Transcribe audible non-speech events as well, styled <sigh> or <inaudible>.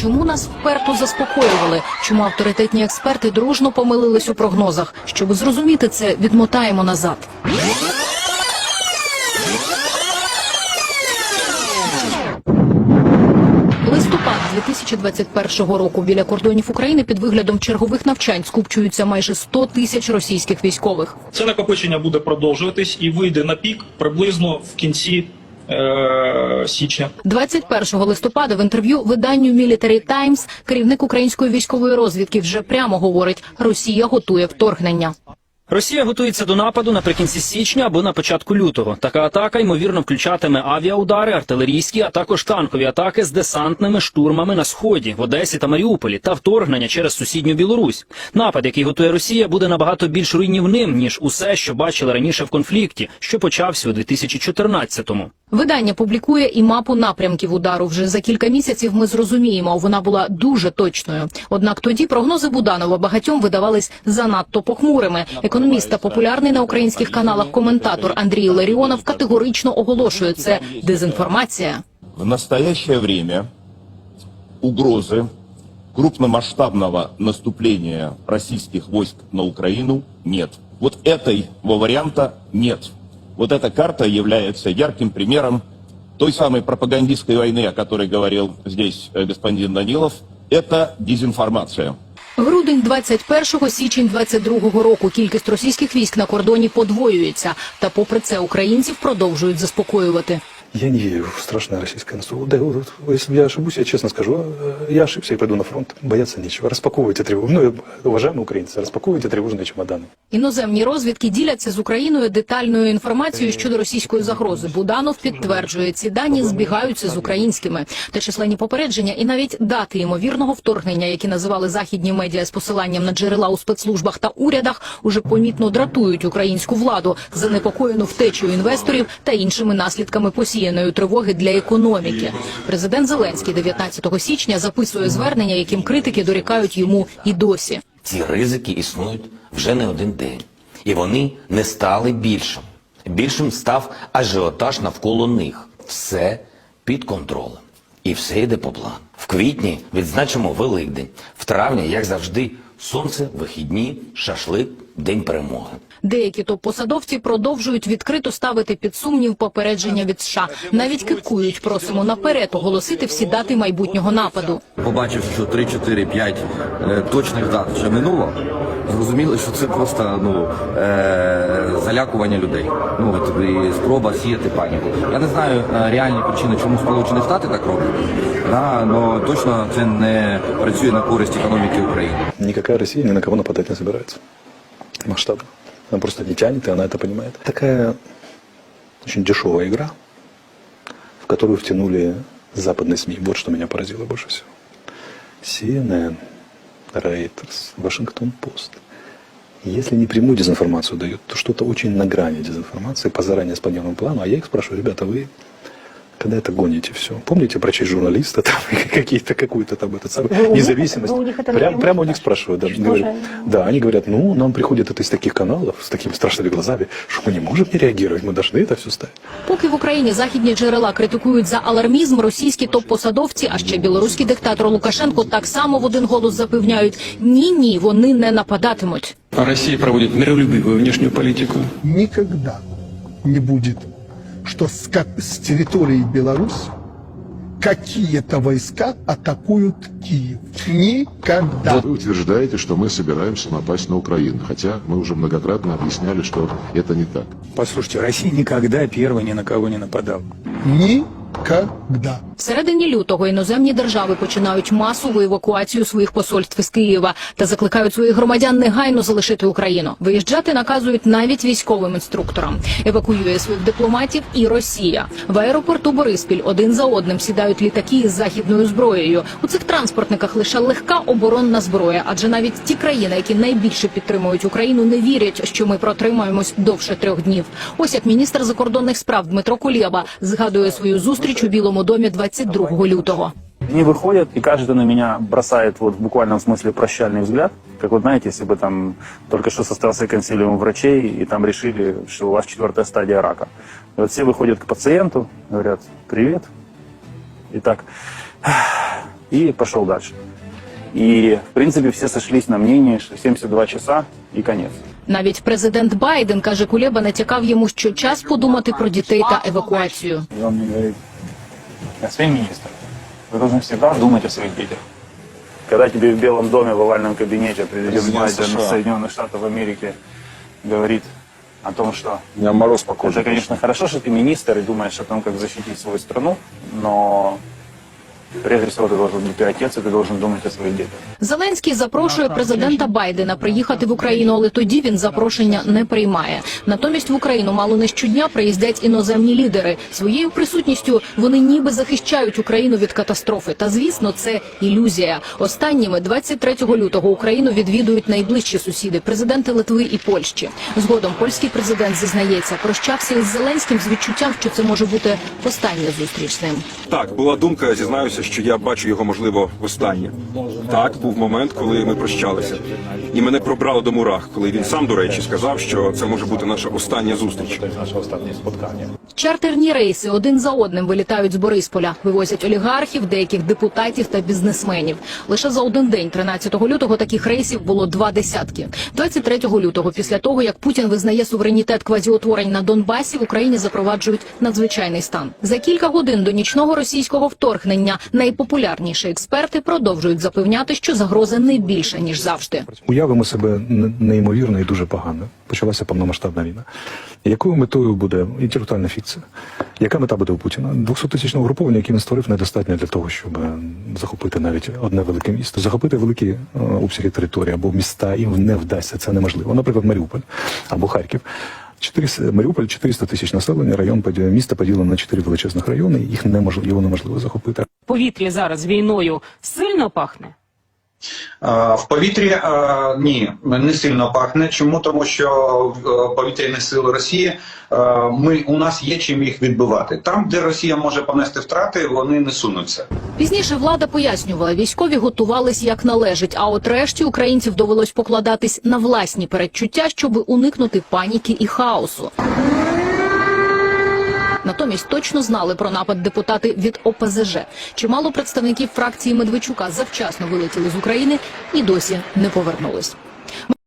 Чому нас вперто заспокоювали? Чому авторитетні експерти дружно помилились у прогнозах? Щоб зрозуміти це, відмотаємо назад. Листопад 2021 року біля кордонів України під виглядом чергових навчань скупчуються майже 100 тисяч російських військових. Це накопичення буде продовжуватись і вийде на пік приблизно в кінці е- січня. 21 листопада в інтерв'ю виданню Military Times керівник української військової розвідки вже прямо говорить: Росія готує вторгнення. Росія готується до нападу наприкінці січня або на початку лютого. Така атака ймовірно включатиме авіаудари, артилерійські, а також танкові атаки з десантними штурмами на сході в Одесі та Маріуполі та вторгнення через сусідню Білорусь. Напад, який готує Росія, буде набагато більш руйнівним ніж усе, що бачили раніше в конфлікті, що почався у 2014-му. Видання публікує і мапу напрямків удару. Вже за кілька місяців ми зрозуміємо, вона була дуже точною. Однак тоді прогнози Буданова багатьом видавались занадто похмурими Економіст та популярний на українських каналах коментатор Андрій Ларіонов категорично оголошує це дезінформація. В настоящее время угрозы крупномасштабного наступления российских войск на Украину нет. Вот этой варианта нет. Вот эта карта является ярким примером той самой пропагандистской войны, о которой говорил здесь э, господин Данилов. Это дезинформация. Грудень 21-го, січень 22-го року кількість російських військ на кордоні подвоюється. Та попри це українців продовжують заспокоювати. Я не верю в страшное российское наступление. Да, вот, если я ошибусь, я честно скажу, э, я ошибся и пойду на фронт. Бояться нечего. Распаковывайте тревогу. Ну, уважаемые украинцы, распаковывайте тревожные чемоданы. Іноземні розвідки діляться з Україною детальною інформацією щодо російської загрози. Буданов підтверджує, ці дані збігаються з українськими. Та численні попередження і навіть дати ймовірного вторгнення, які називали західні медіа з посиланням на джерела у спецслужбах та урядах, уже помітно дратують українську владу, занепокоєну втечею інвесторів та іншими наслідками посіяної тривоги для економіки. Президент Зеленський 19 січня записує звернення, яким критики дорікають йому і досі. Ці ризики існують вже не один день. І вони не стали більшим. Більшим став ажіотаж навколо них. Все під контролем. І все йде по плану. В квітні відзначимо Великдень. В травні, як завжди, сонце, вихідні, шашлик, день перемоги. Деякі топ-посадовці продовжують відкрито ставити під сумнів попередження від США. Навіть кипкують, просимо наперед оголосити всі дати майбутнього нападу. побачив, що 3, 4, 5 е, точних дат вже минуло, зрозуміли, що це просто ну, е, залякування людей. Ну, от, і спроба сіяти паніку. Я не знаю е, реальні причини, чому Сполучені Штати так роблять, да, але точно це не працює на користь економіки України. Никакая Россия ни на кого нападать не собирается. Масштабно. Она просто не тянет, и она это понимает. Такая очень дешевая игра, в которую втянули западные СМИ. Вот что меня поразило больше всего. CNN, Reuters, Вашингтон Пост. Если не прямую дезинформацию дают, то что-то очень на грани дезинформации по заранее спланированному плану. А я их спрашиваю, ребята, вы когда это гоните все? Помните про честь журналиста, там, <laughs> какие-то, какую-то там этот самый, Вы у них- независимость? вы у них это прям, напрямую прямо у них спрашиваете? спрашивают. Да, Что говорят, же они? да, они говорят, ну, нам приходит это из таких каналов, с такими страшными глазами, что мы не можем не реагировать, мы должны это все ставить. Поки в Україні західні джерела критикують за алармізм, російські топ-посадовці, а ще білоруський диктатор Лукашенко так само в один голос запевняють: ні, ні, вони не нападатимуть. А Россия проводит миролюбивую внешнюю политику. никогда не будет, что с, как, с территории Беларуси какие-то войска атакуют Киев. Никогда. Вы утверждаете, что мы собираемся напасть на Украину, хотя мы уже многократно объясняли, что это не так. Послушайте, Россия никогда первой ни на кого не нападала. Никогда. В середині лютого іноземні держави починають масову евакуацію своїх посольств із Києва та закликають своїх громадян негайно залишити Україну. Виїжджати наказують навіть військовим інструкторам. Евакуює своїх дипломатів і Росія. В аеропорту Бориспіль один за одним сідають літаки із західною зброєю. У цих транспортниках лише легка оборонна зброя, адже навіть ті країни, які найбільше підтримують Україну, не вірять, що ми протримаємось довше трьох днів. Ось як міністр закордонних справ Дмитро Кулєба згадує свою зустріч у Білому домі 22 лютого. Они выходят, и каждый на меня бросает вот в буквальном смысле прощальный взгляд. Как вот знаете, если бы там только что состоялся консилиум врачей, и там решили, что у вас четвертая стадия рака. И вот все выходят к пациенту, говорят, привет. И так, <sighs> и пошел дальше. И, в принципе, все сошлись на мнении, что 72 часа и конец. Навіть президент Байден каже, Кулеба натякав йому, що час подумати про дітей та евакуацію. И он мне говорит, господин министр, вы должны всегда думать о своих детях. Когда тебе в Белом доме, в овальном кабинете президент Байден Соединенных Штатов Америки говорит о том, что это, конечно, хорошо, что ты министр и думаешь о том, как защитить свою страну, но прежде всего ты должен быть и отец, и ты должен думать о своих детях. Зеленський запрошує президента Байдена приїхати в Україну, але тоді він запрошення не приймає. Натомість в Україну мало не щодня приїздять іноземні лідери. Своєю присутністю вони ніби захищають Україну від катастрофи. Та звісно, це ілюзія. Останніми 23 лютого Україну відвідують найближчі сусіди президенти Литви і Польщі. Згодом польський президент зізнається, прощався із Зеленським з відчуттям, що це може бути остання зустріч з ним. Так, була думка, зізнаюся, що я бачу його, можливо, востаннє. Так, був момент, коли ми прощалися. І мене пробрало до мурах, коли він сам, до речі, сказав, що це може бути наша остання зустріч. Чартерні рейси один за одним вилітають з Борисполя, вивозять олігархів, деяких депутатів та бізнесменів. Лише за один день, 13 лютого, таких рейсів було два десятки. 23 лютого, після того як Путін визнає суверенітет квазіутворень на Донбасі, в Україні запроваджують надзвичайний стан. За кілька годин до нічного російського вторгнення найпопулярніші експерти продовжують запевняти, що загроза не більша ніж завжди. Уявимо себе неймовірно і дуже погано. Почалася повномасштабна війна. Якою метою буде інтелектуальна фікція? Яка мета буде у Путіна? 200-тисячного угруповання, яке він створив, недостатньо для того, щоб е, захопити навіть одне велике місто. Захопити великі е, обсяги території або міста їм не вдасться. Це неможливо. Наприклад, Маріуполь або Харків. 400, Маріуполь 400 тисяч населення, район місто поділено на чотири величезних райони. Їх неможливо його неможливо захопити. Повітрі зараз війною сильно пахне? Е, В повітрі е, ні, не сильно пахне. Чому? Тому що е, повітряні сили Росії ми у нас є чим їх відбивати. Там, де Росія може понести втрати, вони не сунуться. Пізніше влада пояснювала, військові готувались як належить, а от решті українців довелось покладатись на власні передчуття, щоб уникнути паніки і хаосу. Натомість точно знали про напад депутати від ОПЗЖ. Чимало представників фракції Медведчука завчасно вилетіли з України і досі не повернулись.